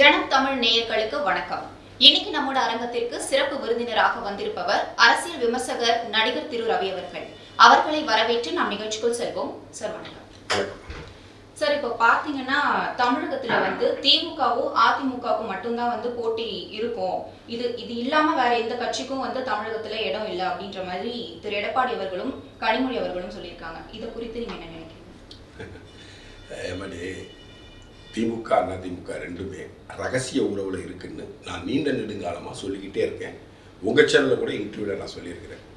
ஜனம் தமிழ் நேயர்களுக்கு வணக்கம். இன்னைக்கு நம்மோட அரங்கத்திற்கு சிறப்பு விருந்தினராக வந்திருப்பவர் அரசியல் விமர்சகர் நடிகர் திரு ரவி அவர்கள். அவர்களை வரவேற்று நாம் நிகழ்ச்சிக்குள் செல்வோம். சார் வணக்கம். சார் இப்போ பாத்தீங்கன்னா தமிழகத்துல வந்து திமுகவும் அதிமுகவும் மட்டும்தான் வந்து போட்டி இருக்கும். இது இது இல்லாம வேற எந்த கட்சிக்கும் வந்து தமிழகத்துல இடம் இல்லை அப்படின்ற மாதிரி திரு எடப்பாடி அவர்களும் கனிமொழி அவர்களும் சொல்லியிருக்காங்க. இதை குறித்து நீங்க என்ன நினைக்கிறீங்க? திமுக அதிமுக ரெண்டுமே ரகசிய உறவில் இருக்குன்னு நான் நீண்ட நெடுங்காலமாக சொல்லிக்கிட்டே இருக்கேன். உங்கள் சேனலில் கூட இன்டர்வியூவில் நான் சொல்லியிருக்கிறேன்.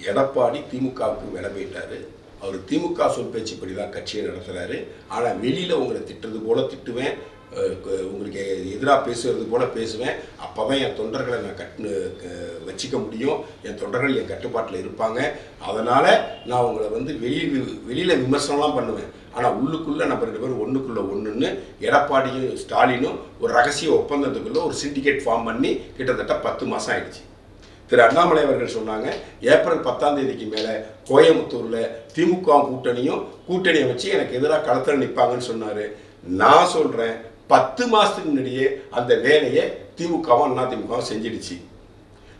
எடப்பாடி திமுகவுக்கு வில போயிட்டாரு அவர் திமுக சொல் பேச்சுப்படி தான் கட்சியை நடத்துகிறாரு ஆனால் வெளியில் உங்களை திட்டுறது போல திட்டுவேன். உங்களுக்கு எதிராக பேசுகிறது போல பேசுவேன். அப்போ தான் என் தொண்டர்களை நான் கட் க- வச்சிக்க முடியும். என் தொண்டர்கள் என் கட்டுப்பாட்டில் இருப்பாங்க. அதனால் நான் உங்களை வந்து வெளியில் வெளியில் விமர்சனம்லாம் பண்ணுவேன். ஆனால் உள்ளுக்குள்ளே நம்ம ரெண்டு பேரும் ஒன்றுக்குள்ளே ஒன்றுன்னு எடப்பாடியும் ஸ்டாலினும் ஒரு ரகசிய ஒப்பந்தத்துக்குள்ளே ஒரு சிண்டிகேட் ஃபார்ம் பண்ணி கிட்டத்தட்ட பத்து மாதம் ஆயிடுச்சு. திரு அண்ணாமலை அவர்கள் சொன்னாங்க ஏப்ரல் பத்தாம் தேதிக்கு மேலே கோயம்புத்தூரில் திமுக கூட்டணியும் கூட்டணியை வச்சு எனக்கு எதிராக களத்தில் நிற்பாங்கன்னு சொன்னார். நான் சொல்கிறேன் பத்து மாதத்துக்கு முன்னாடியே அந்த வேலையை திமுகவும் அதிமுகவும் செஞ்சிடுச்சு.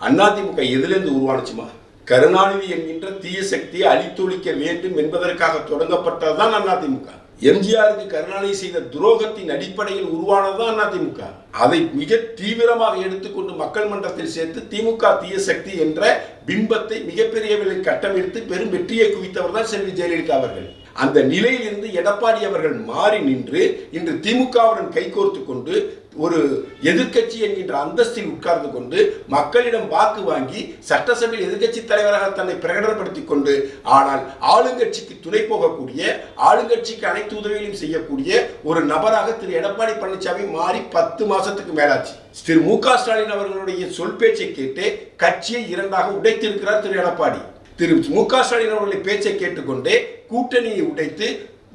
அதிமுக எதுலேருந்து உருவானுச்சுமா? கருணாநிதி என்கின்ற தீய சக்தியை அழித்தொழிக்க வேண்டும் என்பதற்காக தொடங்கப்பட்டதுதான் அதிமுக. எம்ஜிஆருக்கு கருணாநிதி செய்த துரோகத்தின் அடிப்படையில் உருவானதுதான் அதிமுக. அதை மிக தீவிரமாக எடுத்துக்கொண்டு மக்கள் மன்றத்தில் சேர்த்து திமுக தீய சக்தி என்ற பிம்பத்தை மிகப்பெரிய விலையில் கட்டமைத்து பெரும் வெற்றியை குவித்தவர் தான் செல்வி ஜெயலலிதா அவர்கள். அந்த நிலையிலிருந்து எடப்பாடி அவர்கள் மாறி நின்று இன்று திமுகவுடன் கைகோர்த்து கொண்டு ஒரு எதிர்க்கட்சி என்கின்ற அந்தஸ்தில் உட்கார்ந்து கொண்டு மக்களிடம் வாக்கு வாங்கி சட்டசபையில் எதிர்க்கட்சி தலைவராக தன்னை பிரகடனப்படுத்திக் கொண்டு ஆனால் ஆளுங்கட்சிக்கு துணை போகக்கூடிய ஆளுங்கட்சிக்கு அனைத்து உதவிகளையும் செய்யக்கூடிய ஒரு நபராக திரு. எடப்பாடி பழனிசாமி மாறி பத்து மாசத்துக்கு மேலாச்சு. திரு. மு. க. ஸ்டாலின் அவர்களுடைய சொல் பேச்சை கேட்டு கட்சியை இரண்டாக உடைத்திருக்கிறார் திரு. எடப்பாடி. திரு. மு. க. ஸ்டாலின் அவர்களை பேச்சை கேட்டுக்கொண்டே கூட்டணியை உடைத்து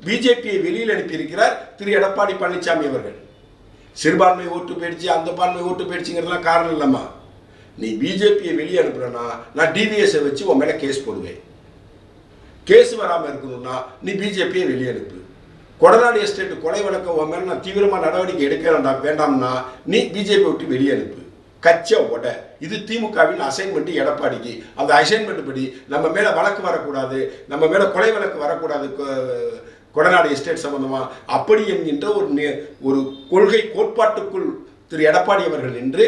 பிஜேபியை வெளியில் அனுப்பியிருக்கிறார் திரு. எடப்பாடி பழனிசாமி அவர்கள். சிறுபான்மை ஓட்டு போயிடுச்சு அந்த பான்மை ஓட்டு போயிடுச்சுங்கிறதுலாம் காரணம் இல்லைம்மா. நீ பிஜேபியை வெளியே அனுப்புறனா நான் டிவிஎஸை வச்சு உன் மேலே கேஸ் போடுவேன். கேஸ் வராமல் இருக்கணும்னா நீ பிஜேபியை வெளியே அனுப்பு. கொடநாடு எஸ்டேட் கொலை வழக்கம் உன் மேலே நான் தீவிரமாக நடவடிக்கை எடுக்க வேண்டாம் வேண்டாம்னா நீ பிஜேபி விட்டு வெளியே அனுப்பு. கச்ச உட. இது திமுகவின் அசைன்மெண்ட் எடப்பாடிக்கு. அந்த அசைன்மெண்ட் படி நம்ம மேலே வழக்கு வரக்கூடாது நம்ம மேலே கொலை வழக்கு வரக்கூடாது கொடநாடு எஸ்டேட் சம்பந்தமாக அப்படி என்கின்ற ஒரு ஒரு கொள்கை கோட்பாட்டுக்குள் திரு எடப்பாடி அவர்கள் நின்று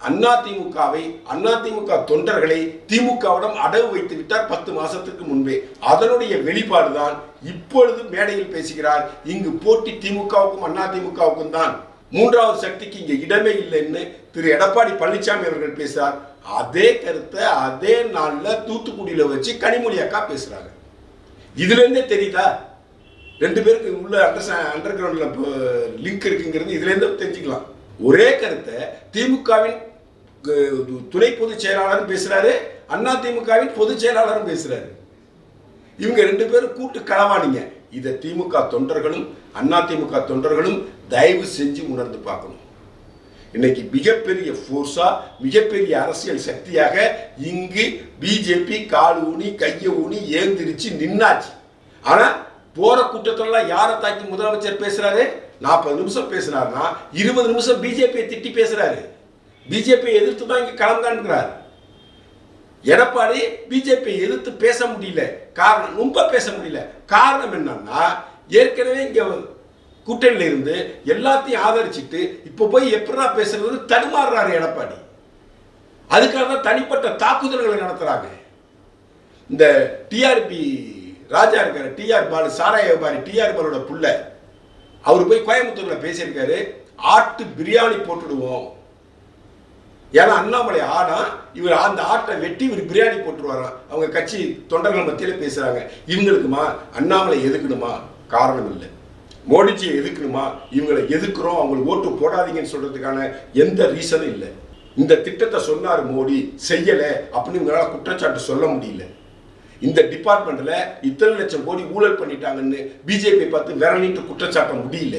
அதிமுகவை அதிமுக தொண்டர்களை திமுகவிடம் அடவு வைத்து விட்டார் பத்து மாசத்துக்கு முன்பே. அதனுடைய வெளிப்பாடு தான் இப்பொழுது மேடையில் பேசுகிறார். இங்கு போட்டி திமுகவுக்கும் அதிமுகவுக்கும் தான். மூன்றாவது சக்திக்கு இங்கே இடமே இல்லைன்னு திரு எடப்பாடி பழனிசாமி அவர்கள் பேசுகிறார் அதே கருத்தை அதே நாளில் தூத்துக்குடியில் வச்சு கனிமொழி அக்கா பேசுறாங்க. இதுல இருந்தே தெரியுதா? ரெண்டு பேருக்கு உள்ள அண்டர் அண்டர் கிரவுண்டில் லிங்க் இருக்குங்கிறது இதுலேருந்து தெரிஞ்சுக்கலாம். ஒரே கருத்தை திமுகவின் துணை பொதுச் செயலாளரும் பேசுகிறாரு அண்ணா திமுகவின் பொதுச் செயலாளரும் பேசுகிறாரு இவங்க ரெண்டு பேரும் கூட்டு களவானீங்க. இதை திமுக தொண்டர்களும் அண்ணா திமுக தொண்டர்களும் தயவு செஞ்சு உணர்ந்து பார்க்கணும். இன்னைக்கு மிகப்பெரிய ஃபோர்ஸா மிகப்பெரிய அரசியல் சக்தியாக இங்கு பிஜேபி கால் ஊனி கையை ஊனி ஏந்திரிச்சு நின்னாச்சு. ஆனால் போற கூட்டத்தெல்லாம் யாரை தாக்கி முதலமைச்சர் பேசுறாரு? நாற்பது நிமிஷம் பேசுறாருன்னா இருபது நிமிஷம் பிஜேபியை திட்டி பேசுறாரு. பிஜேபியை எதிர்த்து தான் இங்க களம் எடப்பாடி பிஜேபியை எதிர்த்து பேச முடியல. காரணம் ரொம்ப பேச முடியல. காரணம் என்னன்னா ஏற்கனவே இங்க கூட்டணியில் இருந்து எல்லாத்தையும் ஆதரிச்சிட்டு இப்போ போய் எப்படா பேசுறது தடுமாறுறாரு எடப்பாடி. அதுக்காக தான் தனிப்பட்ட தாக்குதல்களை நடத்துறாங்க. இந்த டிஆர்பி ராஜா இருக்காரு டிஆர் பாலு சாராய வியாபாரி டிஆர் பாலோட புள்ள. அவர் போய் கோயம்புத்தூர்ல பேசியிருக்காரு ஆட்டு பிரியாணி போட்டுடுவோம். ஏன்னா அண்ணாமலை ஆனா இவர் அந்த ஆட்டை வெட்டி இவர் பிரியாணி போட்டுருவாராம். அவங்க கட்சி தொண்டர்கள் மத்தியில பேசுறாங்க. இவங்களுக்குமா? அண்ணாமலை எதுக்கணுமா? காரணம் இல்லை மோடிஜியை எதுக்கணுமா? இவங்களை எதுக்குறோம்? அவங்களுக்கு ஓட்டு போடாதீங்கன்னு சொல்றதுக்கான எந்த ரீசனும் இல்லை. இந்த திட்டத்தை சொன்னார் மோடி செய்யலை அப்படின்னு இவங்களால குற்றச்சாட்டு சொல்ல முடியல. இந்த டிபார்ட்மெண்ட்ல இத்தனை லட்சம் கோடி ஊழல் பண்ணிட்டாங்கன்னு பிஜேபி பார்த்து விரலிட்டு குற்றச்சாட்ட முடியல.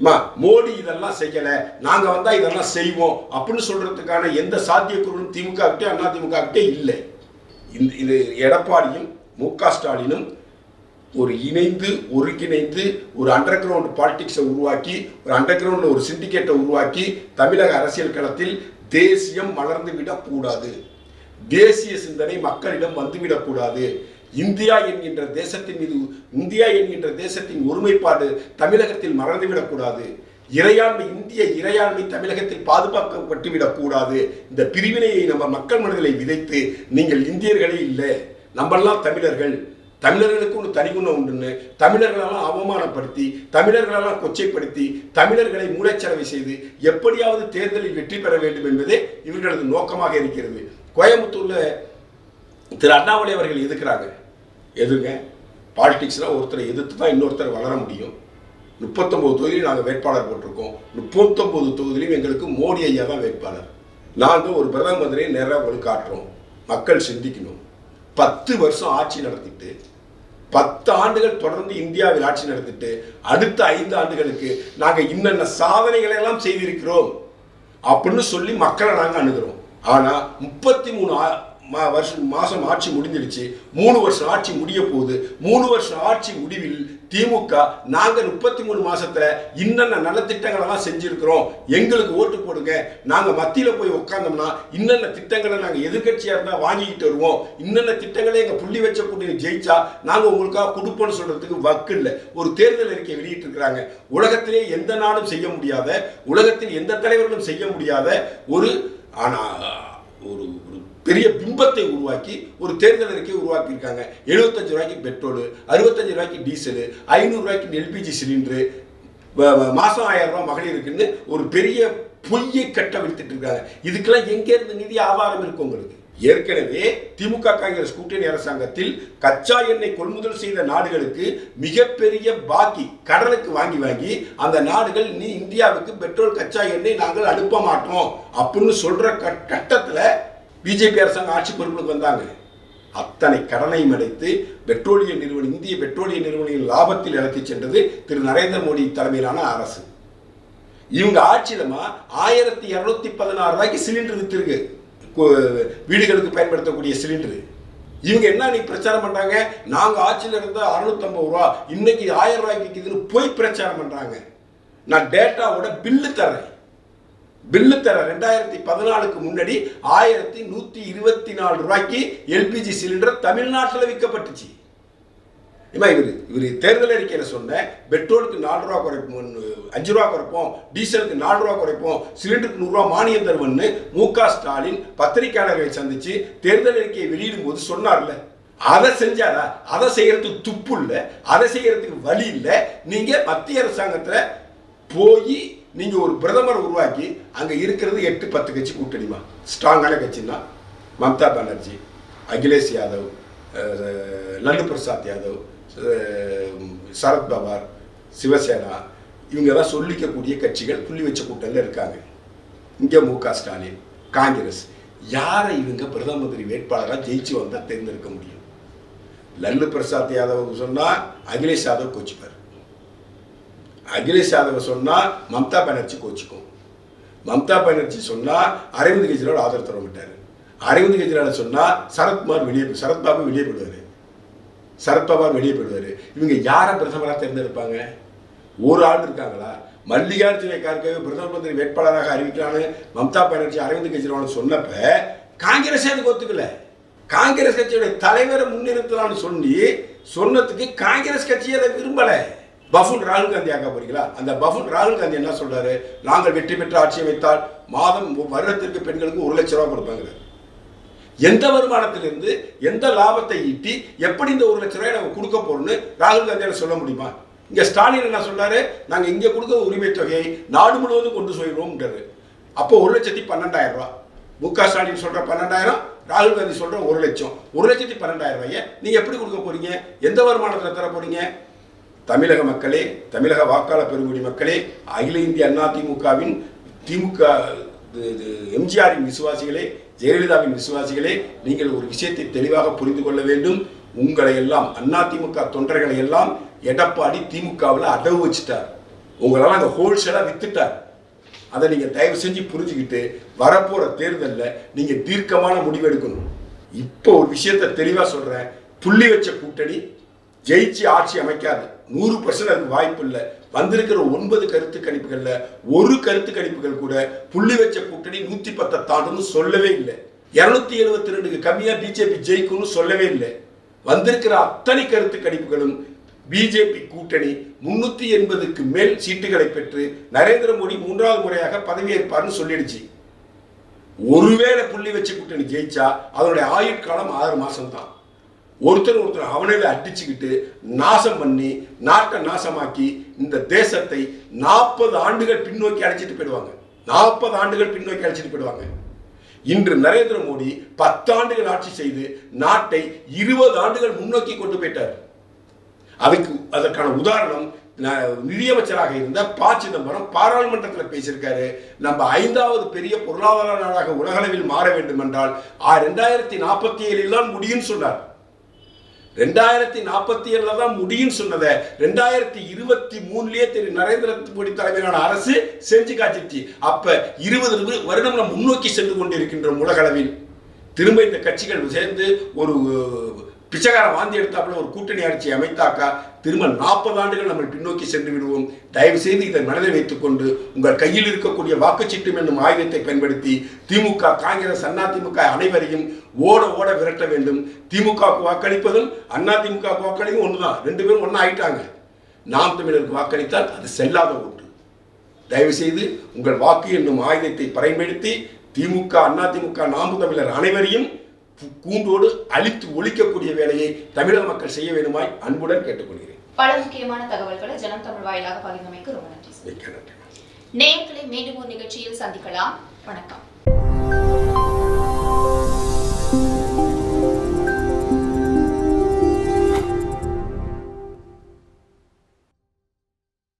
மா மோடி இதெல்லாம் செய்யல நாங்க வந்தா இதெல்லாம் செய்வோம் அப்படின்னு சொல்றதுக்கான எந்த சாத்தியக்குழுவும் திமுக கிட்டே அண்ணா திமுக கிட்டே இல்லை. இந்த இது எடப்பாடியும் மு க ஸ்டாலினும் ஒரு இணைந்து ஒருங்கிணைந்து ஒரு அண்டர் கிரவுண்ட் பாலிடிக்ஸை உருவாக்கி ஒரு அண்டர் கிரவுண்டில் ஒரு சிண்டிகேட்டை உருவாக்கி தமிழக அரசியல் களத்தில் தேசியம் மலர்ந்து விடக்கூடாது. தேசிய சிந்தனை மக்களிடம் வந்துவிடக்கூடாது. இந்தியா என்கின்ற தேசத்தின் மீது இந்தியா என்கின்ற தேசத்தின் ஒருமைப்பாடு தமிழகத்தில் மறந்துவிடக்கூடாது. இறையாண்மை இந்திய இறையாண்மை தமிழகத்தில் பாதுகாக்கப்பட்டு விடக்கூடாது இந்த பிரிவினையை நம்ம மக்கள் மனதிலே விதைத்து நீங்கள் இந்தியர்களே இல்லை நம்மெல்லாம் தமிழர்கள். தமிழர்களுக்கு ஒரு தனிகுணம் உண்டுன்னு தமிழர்களெல்லாம் அவமானப்படுத்தி தமிழர்களெல்லாம் கொச்சைப்படுத்தி தமிழர்களை மூளைச்சலவை செய்து எப்படியாவது தேர்தலில் வெற்றி பெற வேண்டும் என்பதே இவர்களது நோக்கமாக இருக்கிறது. கோயம்புத்தூரில் திரு அண்ணாமலை அவர்கள் எதுக்குறாங்க? எதுங்க? பாலிடிக்ஸ்னால் ஒருத்தரை எதிர்த்து தான் இன்னொருத்தர் வளர முடியும். முப்பத்தொம்போது தொகுதியில் நாங்கள் வேட்பாளர் போட்டிருக்கோம். முப்பத்தொம்போது தொகுதியிலும் எங்களுக்கு மோடி ஐயா தான் வேட்பாளர். நாங்கள் ஒரு பிரதம மந்திரியை நேராக உங்களுக்கு காட்டுறோம் மக்கள் சிந்திக்கணும். பத்து வருஷம் ஆட்சி நடத்திட்டு பத்து ஆண்டுகள் தொடர்ந்து இந்தியாவில் ஆட்சி நடத்திட்டு அடுத்த ஐந்து ஆண்டுகளுக்கு நாங்கள் இன்னென்ன சாதனைகளை எல்லாம் செய்திருக்கிறோம் அப்படின்னு சொல்லி மக்களை நாங்கள் அணுகிறோம். ஆனால் முப்பத்தி மூணு ஆ- மா வருஷம் மாதம் ஆட்சி முடிஞ்சிருச்சு. மூணு வருஷம் ஆட்சி முடிய போகுது. மூணு வருஷம் ஆட்சி முடிவில் திமுக நாங்கள் முப்பத்தி மூணு மாதத்தில் இன்னென்ன நலத்திட்டங்களெல்லாம் எல்லாம் எங்களுக்கு ஓட்டு போடுங்க. நாங்கள் மத்தியில் போய் உட்காந்தோம்னா இன்னென்ன திட்டங்களை நாங்கள் எதிர்க்கட்சியாக இருந்தால் வாங்கிக்கிட்டு வருவோம். இன்னென்ன திட்டங்களை எங்கள் புள்ளி வச்ச கூட்டணி ஜெயிச்சா நாங்கள் உங்களுக்காக கொடுப்போம்னு சொல்கிறதுக்கு வக்கு இல்லை. ஒரு தேர்தல் அறிக்கை வெளியிட்டிருக்கிறாங்க. உலகத்திலே எந்த நாடும் செய்ய முடியாத உலகத்தில் எந்த தலைவர்களும் செய்ய முடியாத ஒரு ஆனால் ஒரு ஒரு பெரிய பிம்பத்தை உருவாக்கி ஒரு தேர்தல் அறிக்கையை உருவாக்கியிருக்காங்க. எழுபத்தஞ்சு ரூபாய்க்கு பெட்ரோலு அறுபத்தஞ்சு ரூபாய்க்கு டீசலு ஐநூறுரூவாய்க்கு எல்பிஜி சிலிண்டரு மாதம் ஆயிரம் ரூபாய் மகளிருக்குன்னு ஒரு பெரிய பொய்யை கட்ட விழுத்துட்டு இருக்காங்க. இதுக்கெல்லாம் எங்கேருந்து நிதி ஆதாரம் இருக்கு உங்களுக்கு? ஏற்கனவே திமுக காங்கிரஸ் கூட்டணி அரசாங்கத்தில் கச்சா எண்ணெய் கொள்முதல் செய்த நாடுகளுக்கு மிகப்பெரிய பாக்கி கடனுக்கு வாங்கி வாங்கி அந்த நாடுகள் நீ இந்தியாவுக்கு பெட்ரோல் கச்சா எண்ணெய் நாங்கள் அனுப்ப மாட்டோம் அப்படின்னு சொல்ற கட்டத்தில் பிஜேபி அரசாங்கம் ஆட்சி பொறுப்புக்கு வந்தாங்க. அத்தனை கடனையும் அடைத்து பெட்ரோலிய நிறுவனம் இந்திய பெட்ரோலிய நிறுவனங்களின் லாபத்தில் இழத்தி சென்றது திரு நரேந்திர மோடி தலைமையிலான அரசு. இவங்க ஆட்சியிலமா ஆயிரத்தி இரநூத்தி பதினாறு ரூபாய்க்கு சிலிண்டர் வித்திருக்கு. வீடுகளுக்கு பயன்படுத்தக்கூடிய சிலிண்டரு. இவங்க என்ன நீ பிரச்சாரம் பண்ணுறாங்க நாங்கள் ஆட்சியில் இருந்தால் அறுநூத்தம்பது ரூபா இன்னைக்கு ஆயிரம் ரூபாய்க்கு விற்கிதுன்னு போய் பிரச்சாரம் பண்ணுறாங்க நான் டேட்டாவோட பில்லு தரேன் பில்லு தர ரெண்டாயிரத்தி பதினாலுக்கு முன்னாடி ஆயிரத்தி நூற்றி இருபத்தி நாலு ரூபாய்க்கு எல்பிஜி சிலிண்டர் தமிழ்நாட்டில் விற்கப்பட்டுச்சு இம்மா இவர் இவர் தேர்தல் அறிக்கையில் சொன்ன பெட்ரோலுக்கு நாலு ரூபா குறைப்போம் அஞ்சு ரூபா குறைப்போம் டீசலுக்கு நாலு ரூபா குறைப்போம் சிலிண்டருக்கு நூறுரூவா மானியம் தருவன்னு மு க ஸ்டாலின் பத்திரிகையாளர்களை சந்திச்சு தேர்தல் அறிக்கையை வெளியிடும் போது சொன்னார்ல. அதை செஞ்சாரா? அதை செய்யறதுக்கு துப்பு இல்லை அதை செய்யறதுக்கு வழி இல்லை. நீங்க மத்திய அரசாங்கத்தில் போய் நீங்க ஒரு பிரதமர் உருவாக்கி அங்க இருக்கிறது எட்டு பத்து கட்சி கூட்டணிமா ஸ்ட்ராங்கான கட்சின்னா மம்தா பானர்ஜி அகிலேஷ் யாதவ் லல்லு பிரசாத் யாதவ் சரத்பவார் சரத் சிவசேனா இவங்க தான் சொல்லிக்கக்கூடிய கட்சிகள் புள்ளி வச்ச கூட்டங்கள் இருக்காங்க. இங்கே மு க ஸ்டாலின் காங்கிரஸ் யாரை இவங்க பிரதம மந்திரி வேட்பாளராக ஜெயிச்சு வந்தால் தேர்ந்தெடுக்க முடியும்? லல்லு பிரசாத் யாதவ் சொன்னால் அகிலேஷ் யாதவ் கோச்சிப்பார். அகிலேஷ் யாதவ் சொன்னால் மம்தா பானர்ஜி கோச்சிக்கும். மம்தா பானர்ஜி சொன்னால் அரவிந்த் கெஜ்ரிவால் ஆதரவு தர மாட்டார். அரவிந்த் கெஜ்ரிவால் சொன்னால் சரத்குமார் வெளியே சரத்பாபு வெளியே போடுவார் சரத்பவார் வெளியே போயிடுவார். இவங்க யாரை பிரதமராக தேர்ந்தெடுப்பாங்க? ஒரு ஆள் இருக்காங்களா? மல்லிகார்ஜுன கார்கே பிரதம மந்திரி வேட்பாளராக அறிவிக்கலான்னு மம்தா பானர்ஜி அரவிந்த் கெஜ்ரிவால் சொன்னப்ப காங்கிரஸே அதுக்கு ஒத்துக்கல. காங்கிரஸ் கட்சியுடைய தலைவரை முன்னிறுத்தலாம்னு சொல்லி சொன்னதுக்கு காங்கிரஸ் கட்சியை அதை விரும்பலை. பஃபுன் ராகுல் காந்தி ஆக்க போறீங்களா? அந்த பஃபுன் ராகுல் காந்தி என்ன சொல்றாரு? நாங்கள் வெற்றி பெற்று ஆட்சி அமைத்தால் மாதம் வருடத்திற்கு பெண்களுக்கு ஒரு லட்சம் ரூபா கொடுப்பாங்க. எந்த வருமானத்திலிருந்து எந்த லாபத்தை ஈட்டி எப்படி இந்த ஒரு லட்ச ரூபாய் நம்ம கொடுக்க போறோம்னு ராகுல் காந்தியால சொல்ல முடியுமா? இங்க ஸ்டாலின் என்ன சொல்றாரு? நாங்க இங்க கொடுக்க உரிமை தொகையை நாடு முழுவதும் கொண்டு போயிடுவோம்ன்றாரு அப்போ ஒரு லட்சத்தி பன்னெண்டாயிரம் ரூபாய். மு க ஸ்டாலின் சொல்ற பன்னெண்டாயிரம் ராகுல் காந்தி சொல்ற ஒரு லட்சம். ஒரு லட்சத்தி பன்னெண்டாயிரம் ரூபாயை நீங்க எப்படி கொடுக்க போறீங்க? எந்த வருமானத்தில் தர போறீங்க? தமிழக மக்களே தமிழக வாக்காளர் பெருங்குடி மக்களே அகில இந்திய அண்ணா திமுகவின் திமுக இது எம்ஜிஆரின் விசுவாசிகளே ஜெயலலிதாவின் விசுவாசிகளே நீங்கள் ஒரு விஷயத்தை தெளிவாக புரிந்து கொள்ள வேண்டும். உங்களை எல்லாம் அண்ணா திமுக தொண்டர்களை எல்லாம் எடப்பாடி திமுகவில் அடவு வச்சுட்டார். உங்களால் அந்த ஹோல்சேலாக வித்துட்டார். அதை நீங்கள் தயவு செஞ்சு புரிஞ்சுக்கிட்டு வரப்போகிற தேர்தலில் நீங்கள் தீர்க்கமான முடிவு எடுக்கணும். இப்போ ஒரு விஷயத்தை தெளிவாக சொல்கிறேன் புள்ளி வச்ச கூட்டணி ஜெயிச்சு ஆட்சி அமைக்காது. நூறு பர்சன்ட் அதுக்கு வாய்ப்பு இல்லை. வந்திருக்கிற ஒன்பது கருத்து கணிப்புகளில் ஒரு கருத்து கணிப்புகள் கூட புள்ளி வச்ச கூட்டணி நூத்தி பத்தை தாண்டுன்னு சொல்லவே இல்லை. இருநூத்தி எழுபத்தி ரெண்டுக்கு கம்மியா பிஜேபி ஜெயிக்கும்னு சொல்லவே இல்லை. வந்திருக்கிற அத்தனை கருத்து கணிப்புகளும் பிஜேபி கூட்டணி முன்னூத்தி எண்பதுக்கு மேல் சீட்டுகளை பெற்று நரேந்திர மோடி மூன்றாவது முறையாக பதவியேற்பார்னு சொல்லிடுச்சு. ஒருவேளை புள்ளி வச்ச கூட்டணி ஜெயிச்சா அதனுடைய ஆயுட்காலம் ஆறு மாசம் தான் ஒருத்தர் ஒருத்தர் அவனையில அடிச்சுக்கிட்டு நாசம் பண்ணி நாட்டை நாசமாக்கி இந்த தேசத்தை நாற்பது ஆண்டுகள் பின்னோக்கி அழைச்சிட்டு போயிடுவாங்க. நாற்பது ஆண்டுகள் பின்னோக்கி அழைச்சிட்டு போயிடுவாங்க. இன்று நரேந்திர மோடி பத்து ஆண்டுகள் ஆட்சி செய்து நாட்டை இருபது ஆண்டுகள் முன்னோக்கி கொண்டு போயிட்டார். அதுக்கு அதற்கான உதாரணம் நிதியமைச்சராக இருந்த ப. சிதம்பரம் பாராளுமன்றத்தில் பேசியிருக்காரு. நம்ம ஐந்தாவது பெரிய பொருளாதார நாடாக உலகளவில் மாற வேண்டும் என்றால் ரெண்டாயிரத்தி நாற்பத்தி ஏழில் தான் முடியும்னு சொன்னார். ரெண்டாயிரத்தி நாற்பத்தி ஏழுல தான் முடியும்னு சொன்னதை ரெண்டாயிரத்தி இருபத்தி மூணுலயே திரு நரேந்திர மோடி தலைமையிலான அரசு செஞ்சு காட்டிச்சு. அப்ப இருபது வருடம் நம்ம முன்னோக்கி சென்று கொண்டிருக்கின்றோம் உலகளவில் திரும்ப இந்த கட்சிகள் சேர்ந்து ஒரு பிச்சைக்கார வாந்தி எடுத்தாப்புல ஒரு கூட்டணி ஆட்சியை அமைத்தாக்கா திரும்ப நாற்பது ஆண்டுகள் நம்ம பின்னோக்கி சென்று விடுவோம். தயவு செய்து இதை மனதில் வைத்துக்கொண்டு உங்கள் கையில் இருக்கக்கூடிய வாக்குச்சீட்டு என்னும் ஆயுதத்தை பயன்படுத்தி திமுக காங்கிரஸ் அண்ணா திமுக அனைவரையும் ஓட ஓட விரட்ட வேண்டும். திமுகவுக்கு வாக்களிப்பதும் அண்ணா திமுக வாக்களிக்கும் ஒண்ணுதான். ரெண்டு பேரும் ஒன்றா ஆயிட்டாங்க. நாம் தமிழருக்கு வாக்களித்தால் அது செல்லாத ஒன்று. தயவு செய்து உங்கள் வாக்கு என்னும் ஆயுதத்தை பயன்படுத்தி திமுக அண்ணா திமுக நாம் தமிழர் அனைவரையும் கூண்டோடு அழித்து ஒழிக்கக்கூடிய வேலையை தமிழக மக்கள் செய்ய வேண்டுமாய் அன்புடன் கேட்டுக்கொள்கிறேன். பல முக்கியமான தகவல்களை ஜனம் தமிழ் வாயிலாக பகிர்ந்தமைக்கு ரொம்ப நன்றி. நேயர்களை மீண்டும் ஒரு நிகழ்ச்சியில் சந்திக்கலாம். வணக்கம்.